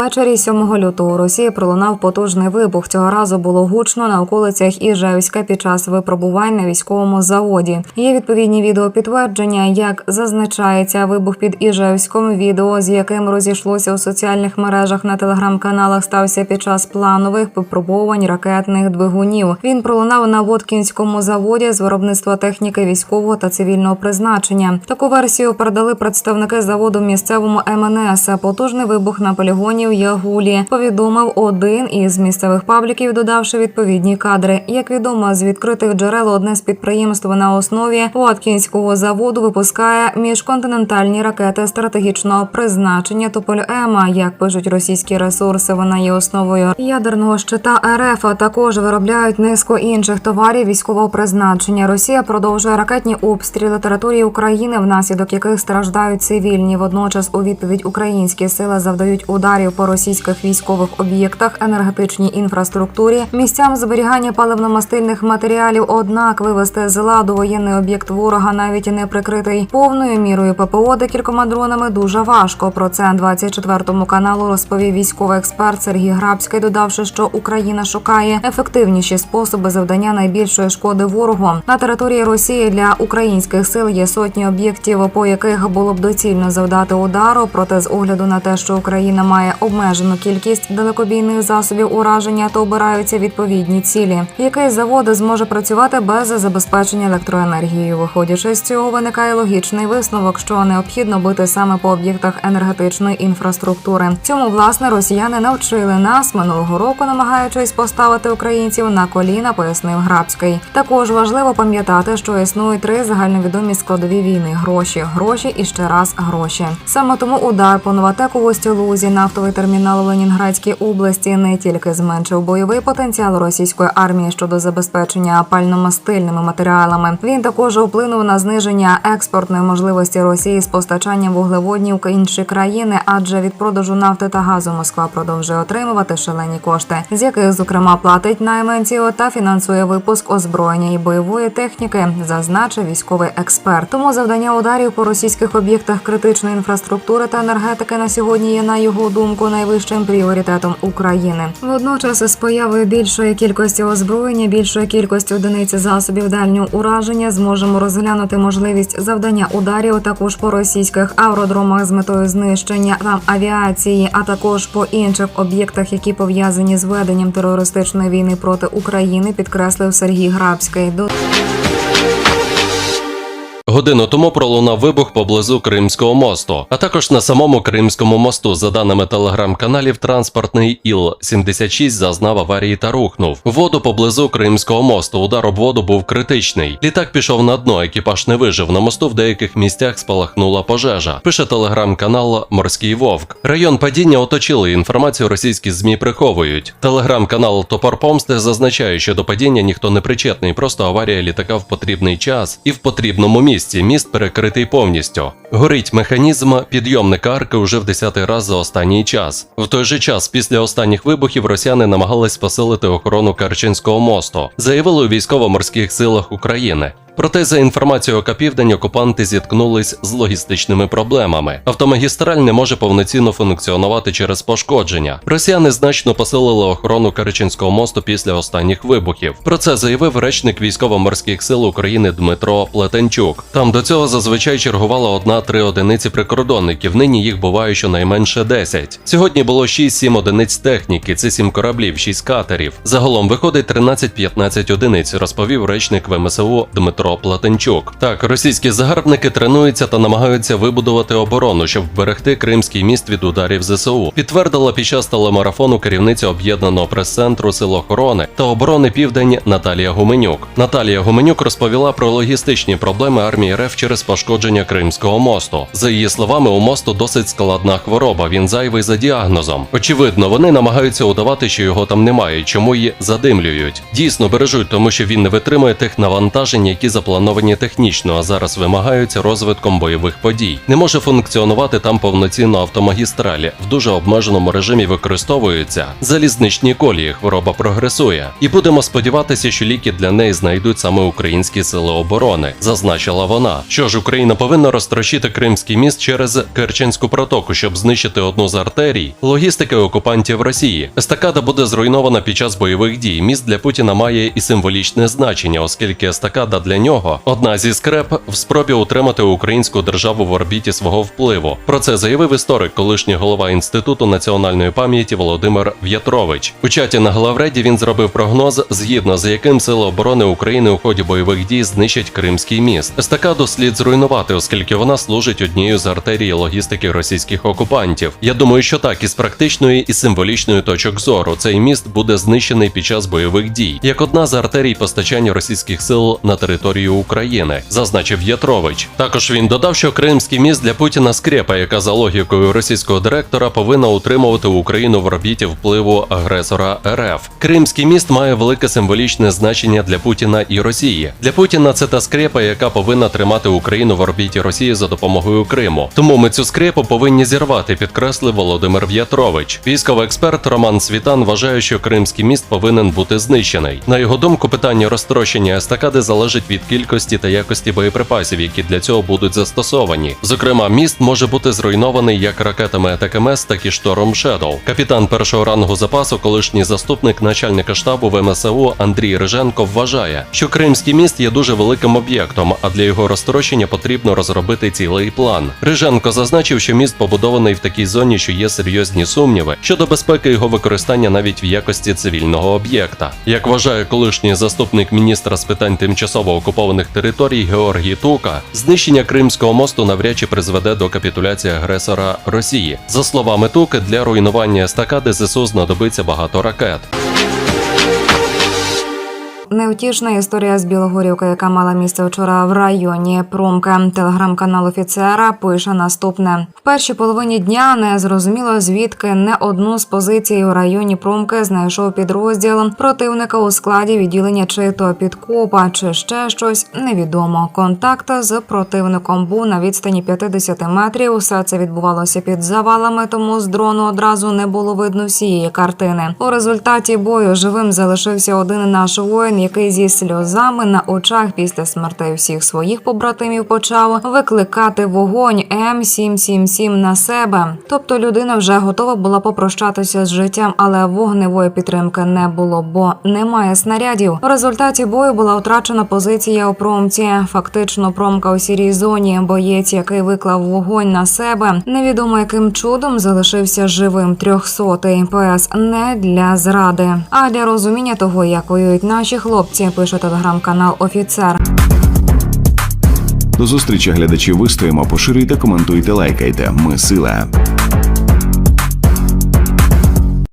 Ввечері 7 лютого у Росії пролунав потужний вибух. Цього разу було гучно на околицях Іжевська під час випробувань на військовому заводі. Є відповідні відеопідтвердження, як зазначається вибух під Іжевськом. Відео, з яким розійшлося у соціальних мережах на телеграм-каналах, стався під час планових випробувань ракетних двигунів. Він пролунав на Воткінському заводі з виробництва техніки військового та цивільного призначення. Таку версію передали представники заводу місцевому МНС. Потужний вибух на полігоні в Ягулі повідомив один із місцевих пабліків, додавши відповідні кадри. Як відомо з відкритих джерел, одне з підприємств на основі Воткінського заводу випускає міжконтинентальні ракети стратегічного призначення Тополь Ема. Як пишуть російські ресурси, вона є основою ядерного щита РФ. А також виробляють низку інших товарів військового призначення. Росія продовжує ракетні обстріли території України, внаслідок яких страждають цивільні. Водночас, у відповідь українські сили завдають ударів по російських військових об'єктах, енергетичній інфраструктурі, місцям зберігання паливно-мастильних матеріалів. Однак вивести з ладу воєнний об'єкт ворога навіть не прикритий повною мірою ППО декількома дронами дуже важко. Про це 24 каналу розповів військовий експерт Сергій Грабський, додавши, що Україна шукає ефективніші способи завдання найбільшої шкоди ворогу на території Росії для українських сил є сотні об'єктів, по яких було б доцільно завдати удару. Проте, з огляду на те, що Україна має обмежену кількість далекобійних засобів ураження, то обираються відповідні цілі. Який завод зможе працювати без забезпечення електроенергією? Виходячи з цього, виникає логічний висновок, що необхідно бити саме по об'єктах енергетичної інфраструктури. Цьому власне росіяни навчили нас минулого року, намагаючись поставити українців на коліна, пояснив Грабський. Також важливо пам'ятати, що існують три загальновідомі складові війни: гроші, гроші і ще раз гроші. Саме тому удар по Новатеку в Устілузі, нафтовий термінал у Ленінградській області, не тільки зменшив бойовий потенціал російської армії щодо забезпечення пальномастильними матеріалами. Він також вплинув на зниження експортної можливості Росії з постачанням вуглеводнів інші країни, адже від продажу нафти та газу Москва продовжує отримувати шалені кошти, з яких зокрема платить найманців та фінансує випуск озброєння і бойової техніки, зазначив військовий експерт. Тому завдання ударів по російських об'єктах критичної інфраструктури та енергетики на сьогодні є на його думку найвищим пріоритетом України. Водночас, з появою більшої кількості озброєння, більшої кількості одиниць засобів дальнього ураження, зможемо розглянути можливість завдання ударів також по російських аеродромах з метою знищення там авіації, а також по інших об'єктах, які пов'язані з веденням терористичної війни проти України, підкреслив Сергій Грабський. Годину тому пролунав вибух поблизу Кримського мосту, а також на самому Кримському мосту, за даними телеграм-каналів, транспортний Іл-76 зазнав аварії та рухнув. Воду поблизу Кримського мосту. Удар об воду був критичний. Літак пішов на дно, екіпаж не вижив. На мосту в деяких місцях спалахнула пожежа. Пише телеграм-канал Морський Вовк. Район падіння оточили. Інформацію російські змі приховують. Телеграм-канал Топор Помсти зазначає, що до падіння ніхто не причетний, просто аварія літака в потрібний час і в потрібному місці. Міст перекритий повністю. Горить механізм підйомника арки уже в десятий раз за останній час. В той же час, після останніх вибухів, росіяни намагались посилити охорону Керченського мосту, заявили у військово-морських силах України. Проте, за інформацією ОК окупанти зіткнулись з логістичними проблемами. Автомагістраль не може повноцінно функціонувати через пошкодження. Росіяни значно посилили охорону Керченського мосту після останніх вибухів. Про це заявив речник військово-морських сил України Дмитро Плетенчук. Там до цього зазвичай чергувала одна-три одиниці прикордонників. Нині їх буває щонайменше 10. Сьогодні було 6-7 одиниць техніки, це 7 кораблів, 6 катерів. Загалом виходить 13-15 одиниць, розповів речник ВМСУ Дмитро Платенчук. Так, російські загарбники тренуються та намагаються вибудувати оборону, щоб вберегти Кримський міст від ударів ЗСУ. Підтвердила під час телемарафону керівниця об'єднаного прес-центру Сил охорони та оборони Південь Наталія Гуменюк. Наталія Гуменюк розповіла про логістичні проблеми армії РФ через пошкодження Кримського мосту. За її словами, у мосту досить складна хвороба. Він зайвий за діагнозом. Очевидно, вони намагаються удавати, що його там немає, чому її задимлюють. Дійсно бережуть, тому що він не витримує тих навантажень, які заплановані технічно, а зараз вимагаються розвитком бойових подій. Не може функціонувати там повноцінно автомагістралі. В дуже обмеженому режимі використовуються залізничні колії. Хвороба прогресує. І будемо сподіватися, що ліки для неї знайдуть саме українські сили оборони, зазначила вона. Що ж, Україна повинна розтрощити Кримський міст через Керченську протоку, щоб знищити одну з артерій логістики окупантів Росії. Естакада буде зруйнована під час бойових дій. Міст для Путіна має і символічне значення, оскільки естакада для нього одна зі скреп в спробі утримати українську державу в орбіті свого впливу. Про це заявив історик, колишній голова інституту національної пам'яті Володимир В'ятрович. У чаті на главреді він зробив прогноз, згідно з яким сили оборони України у ході бойових дій знищать Кримський міст. Естакаду слід зруйнувати, оскільки вона служить однією з артерій логістики російських окупантів. Я думаю, що так із практичної і символічної точок зору цей міст буде знищений під час бойових дій, як одна з артерій постачання російських сил на територію України, зазначив Ятрович. Також він додав, що Кримський міст для Путіна скрепа, яка за логікою російського директора повинна утримувати Україну в орбіті впливу агресора РФ. Кримський міст має велике символічне значення для Путіна і Росії. Для Путіна це та скрепа, яка повинна тримати Україну в орбіті Росії за допомогою Криму. Тому ми цю скрепу повинні зірвати, підкреслив Володимир В'ятрович. Військовий експерт Роман Світан вважає, що Кримський міст повинен бути знищений. На його думку, питання розтрощення естакади залежить від кількості та якості боєприпасів, які для цього будуть застосовані. Зокрема, міст може бути зруйнований як ракетами АТКМС, так і штормом Shadow. Капітан першого рангу запасу, колишній заступник начальника штабу ВМСУ Андрій Риженко вважає, що Кримський міст є дуже великим об'єктом, а для його розтрощення потрібно розробити цілий план. Риженко зазначив, що міст побудований в такій зоні, що є серйозні сумніви щодо безпеки його використання навіть в якості цивільного об'єкта. Як вважає колишній заступник міністра з питань тимчасово окупованих територій Георгій Тука, знищення Кримського мосту навряд чи призведе до капітуляції агресора Росії. За словами Туки, для руйнування естакади ЗСУ знадобиться багато ракет. Невтішна історія з Білогорівки, яка мала місце вчора в районі Промка. Телеграм-канал офіцера пише наступне: в першій половині дня не зрозуміло звідки не одну з позицій у районі Промки знайшов підрозділ противника у складі відділення чи то підкопа, чи ще щось невідомо. Контакт з противником був на відстані 50 метрів. Все це відбувалося під завалами, тому з дрону одразу не було видно всієї картини. У результаті бою живим залишився один наш воїн, який зі сльозами на очах після смертей всіх своїх побратимів почав викликати вогонь М777 на себе. Тобто людина вже готова була попрощатися з життям, але вогневої підтримки не було, бо немає снарядів. В результаті бою була втрачена позиція у промці. Фактично, промка у сірій зоні. Боєць, який виклав вогонь на себе, невідомо яким чудом залишився живим трьохсотий. ПС не для зради, а для розуміння того, як воюють наші хлопці. Пише телеграм-канал Офіцер. До зустрічі глядачі вистоїмо, поширюйте, коментуйте, лайкайте. Ми сила.